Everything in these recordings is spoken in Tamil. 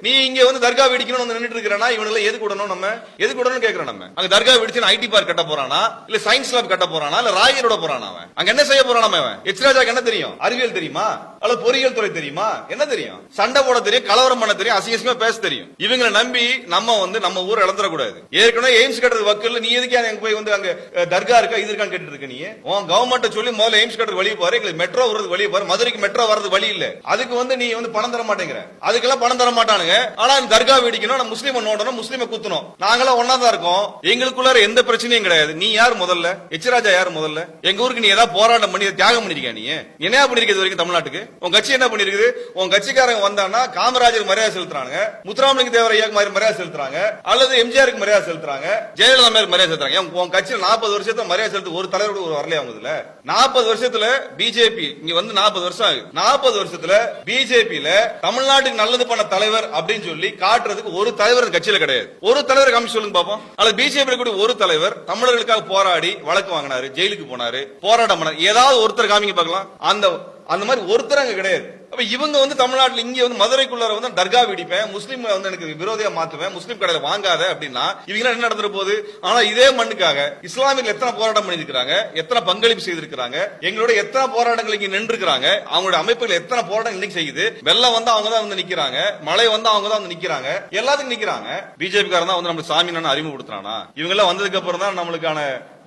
நீ இங்க வந்து தர்கா வெடிக்கணும்னு நின்றுட்டு நின்னுட்டு இருக்கிறனா? இவனுல எதுக்கு கூடணும் நம்ம? எது கூடணும் கேக்குறோம் நம்ம? அங்க தர்கா வெடிச்சு ஐடி பார்க் கட்ட போறானா? இல்ல சயின்ஸ் லேப் கட்ட போறானா? இல்ல ராயரோட போறானா அவன்? அங்க என்ன செய்ய போறான் அவன் எச்ராஜாக்கு என்ன தெரியும்? அறிவியல் தெரியுமா? அல்லது பொறியியல் துறை தெரியுமா? என்ன தெரியும்? சண்டை போட தெரியும் கலவரம் பண்ண தெரியும் அசிங்கமா பேச தெரியும். இவங்களை நம்பி நம்ம வந்து நம்ம ஊர் இழந்துடக்கூடாது. ஏற்கனவே எய்ம்ஸ் கட்டுறது வக்கல் நீ எதுக்கே அங்க போய் வந்து அங்க தர்கா இருக்கா இது இருக்கான்னு கேட்டு இருக்க நீ? உன் கவர்மெண்ட் சொல்லி முதல்ல எய்ம்ஸ் கட்டுறது வழி பாரு எங்களுக்கு மெட்ரோ வரது வழி பாரு மதுரைக்கு மெட்ரோ வரது வழி இல்ல. அதுக்கு வந்து நீ வந்து பணம் தர மாட்டேங்கிற. அதுக்கெல்லாம் பணம் தர மாட்டானுங்க. ஆனா தர்கா வெடிக்கணும் நம்ம முஸ்லீமை நோடணும் முஸ்லீமை குத்தணும். நாங்களாம் ஒன்னா தான் இருக்கோம். எங்களுக்குள்ளார எந்த பிரச்சனையும் கிடையாது. நீ யார் முதல்ல? எச்சராஜா யார் முதல்ல? எங்க ஊருக்கு நீ ஏதாவது போராட்டம் பண்ணி தியாகம் பண்ணிருக்கியா நீ? நீ என்ன பண்ணிருக்க இது வரைக்கும் தமிழ்நாட்டுக்கு? உன் கட்சி என்ன பண்ணிருக்குது? உன் கட்சிக்காரங்க வந்தான்னா காமராஜருக்கு மரியாதை செலுத்துறாங்க முத்துராமலிங்க தேவர் மாதிரி மரியாதை செலுத்துறாங்க. அல்லது எம்ஜிஆருக்கு மரியாதை செலுத்துறாங்க. ஜெயலலிதா மாதிரி மரியாதை செலுத்துறாங்க. உன் கட்சியில் நாற்பது வருஷத்துல மரியாதை செலுத்து ஒரு தலைவர் கூட ஒரு வரலையா அவங்க இதுல நாற்பது வருஷத்துல பிஜேபி இங்க வந்து நாற்பது வருஷம் ஆகுது. நாற்பது வருஷத்துல பிஜேபியில தமிழ்நாட்டுக்கு நல்லது பண்ண தலைவர் அப்படின்னு சொல்லி காட்டுறதுக்கு ஒரு தலைவர் கட்சியில கிடையாது. ஒரு தலைவர் காமிச்சு சொல்லுங்க பாப்போம். அல்லது பிஜேபி கூட ஒரு தலைவர் தமிழர்களுக்காக போராடி வழக்கு வாங்கினாரு ஜெயிலுக்கு போனாரு போராட்டம் பண்ணாரு. ஏதாவது ஒருத்தர் காமிங்க பார்க்கலாம். அந்த அந்த மாதிரி ஒருத்தர் அங்க கிடையாது. அப்ப இவங்க வந்து தமிழ்நாட்டில் இங்க வந்து மதுரைக்குள்ளார வந்து தர்கா வெடிப்பேன் முஸ்லீம் வந்து எனக்கு விரோதியா மாத்துவேன் முஸ்லீம் கடையில வாங்காத அப்படின்னா இவங்க என்ன நடந்துற போகுது ஆனா இதே மண்ணுக்காக இஸ்லாமியர்கள் எத்தனை போராட்டம் பண்ணியிருக்கிறாங்க எத்தனை பங்களிப்பு செய்திருக்கிறாங்க எங்களோட எத்தனை போராட்டங்கள் இங்க நின்றுக்கிறாங்க அவங்களோட அமைப்புகள் எத்தனை போராட்டம் இன்னைக்கு செய்யுது வெள்ளம் வந்து அவங்க தான் வந்து நிக்கிறாங்க மழை வந்து அவங்க தான் வந்து நிக்கிறாங்க எல்லாத்துக்கும் நிக்கிறாங்க. பிஜேபி காரன் தான் வந்து நம்ம சாமி நான் அறிமுகப்படுத்துறானா? இவங்க எல்லாம் வந்ததுக்கு அப்புறம் தான் நம்மளுக்கான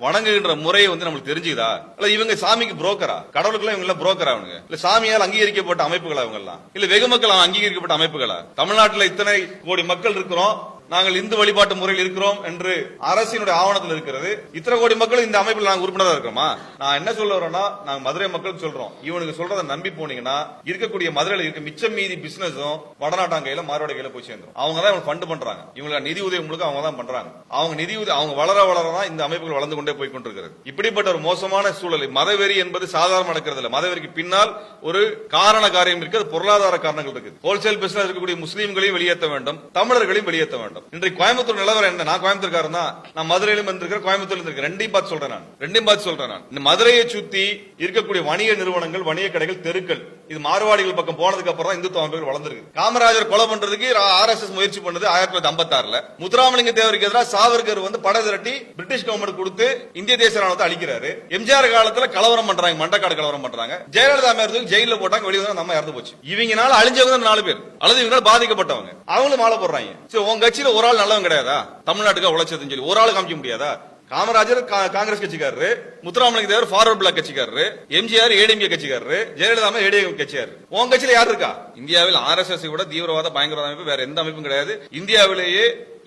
வணங்குகின்ற முறையை வந்து நம்மளுக்கு தெரிஞ்சுதா? இல்ல இவங்க சாமிக்கு புரோக்கரா கடவுளுக்குலாம் இவங்க எல்லாம் புரோக்கரா அவனுங்க? இல்ல சாமியால் அங்கீகரிக்கப்பட்ட அமைப்புகளா இவங்க எல்லாம் இல்ல வெகு மக்கள் அங்கீகரிக்கப்பட்ட அமைப்புகளா? தமிழ்நாட்டில் இத்தனை கோடி மக்கள் இருக்கிறோம். நாங்கள் இந்து வழிபாட்டு முறையில் இருக்கிறோம் என்று அரசினுடைய ஆவணத்தில் இருக்கிறது. இத்தனை கோடி மக்கள் இந்த அமைப்பில் நாங்கள் உறுப்பினராக இருக்கிறோமா? நான் என்ன சொல்ல வரேன்னா நாங்கள் மதுரை மக்கள் சொல்றோம். இவனுக்கு சொல்றதை நம்பி போனீங்கன்னா இருக்கக்கூடிய மதுரையில் இருக்க மிச்சம் மீதி பிசினஸும் வடநாட்டாங்கையில மாரோட கையில போய் சேர்ந்துரும். அவங்க தான் இவங்க ஃபண்ட் பண்றாங்க. இவங்களுக்கு நிதி உதவி முழுக்க அவங்க தான் பண்றாங்க. அவங்க நிதி உதவி அவங்க வளர வளர தான் இந்த அமைப்புகள் வளர்ந்து கொண்டே போய் கொண்டிருக்கிறது. இப்படிப்பட்ட ஒரு மோசமான சூழல் மதவெறி என்பது சாதாரண நடக்கிறது இல்லை. மதவெறிக்கு பின்னால் ஒரு காரண காரியம் இருக்கு அது பொருளாதார காரணங்கள் இருக்குது. ஹோல்சேல் பிசினஸ் இருக்கக்கூடிய முஸ்லீம்களையும் வெளியேற்ற வேண்டும் தமிழர்களையும் வெளியேற்ற வேண்டும். இன்றைக்கு கோயம்புத்தூர் நிலவரம் என்ன? நான் கோயம்புத்தூர்காரன் தான். நான் மதுரையிலும் வந்திருக்கிறேன் கோயம்புத்தூர்ல இருக்கேன் ரெண்டையும் பார்த்து சொல்றேன் நான். ரெண்டையும் பார்த்து சொல்றேன் நான். இந்த மதுரையை சுத்தி இருக்கக்கூடிய வணிக நிறுவனங்கள் வணிக கடைகள் தெருக்கள். இது மார்வாடிகள் பக்கம் போனதுக்கு அப்புறம் தான் இந்துத்துவ அமைப்புகள் வளர்ந்துருக்கு. காமராஜர் கொலை பண்றதுக்கு ஆர் எஸ் எஸ் முயற்சி பண்ணது ஆயிரத்தி தொள்ளாயிரத்தி ஐம்பத்தி ஆறுல முத்துராமலிங்க தேவருக்கு எதிராக சாவர்கர் வந்து படை திரட்டி பிரிட்டிஷ் கவர்மெண்ட் கொடுத்து இந்திய தேசிய ராணுவத்தை அழிக்கிறாரு. எம்ஜிஆர் காலத்துல கலவரம் பண்றாங்க மண்டக்காடு கலவரம் பண்றாங்க. ஜெயலலிதா மேற்கு ஜெயில போட்டாங்க வெளியே நம்ம இறந்து போச்சு. இவங்கனால அழிஞ்சவங்க நாலு பேர். அல்லது இவங்களால பாதிக்கப்பட்டவங்க. அவங்களும் மாலை போடுறாங்க. சரி உங்க கட்சியில ஒரு ஆள் நல்லவன் கிடையாதா? தமிழ்நாட்டுக்கு உழைச்சதுன்னு சொல்லி ஒரு ஆள் காமிக்க முடியாதா? காமராஜர் காங்கிரஸ் கட்சிக்காரரு முத்துராமலிங்க தேவர் ஃபார்வர்ட் பிளாக் கட்சிக்காரரு எம்ஜிஆர் ஏடிஎம்கே கட்சிக்காரரு ஜெயலலிதா ஏடிஎம் கட்சியாரு. உன் கட்சியில யார் இருக்கா? இந்தியாவில் ஆர்எஸ்எஸ் விட தீவிரவாத பயங்கரவாத அமைப்பு வேற எந்த அமைப்பும் கிடையாது. இந்தியாவிலேயே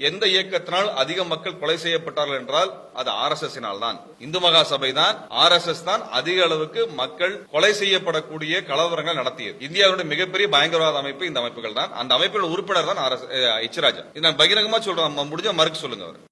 எந்த இயக்கத்தினால் அதிக மக்கள் கொலை செய்யப்பட்டார்கள் என்றால் அது ஆர் எஸ் எஸ் தான் இந்து மகா சபை தான் ஆர் எஸ் எஸ் தான் அதிக அளவுக்கு மக்கள் கொலை செய்யப்படக்கூடிய கலவரங்கள் நடத்தியது. இந்தியாவுடைய மிகப்பெரிய பயங்கரவாத அமைப்பு இந்த அமைப்புகள் தான் அந்த அமைப்பின் உறுப்பினர் தான் ஆர் எஸ் எச் ராஜா இது நான் பகிரங்கமா சொல்றேன். முடிஞ்ச மறுக்க சொல்லுங்க அவர்.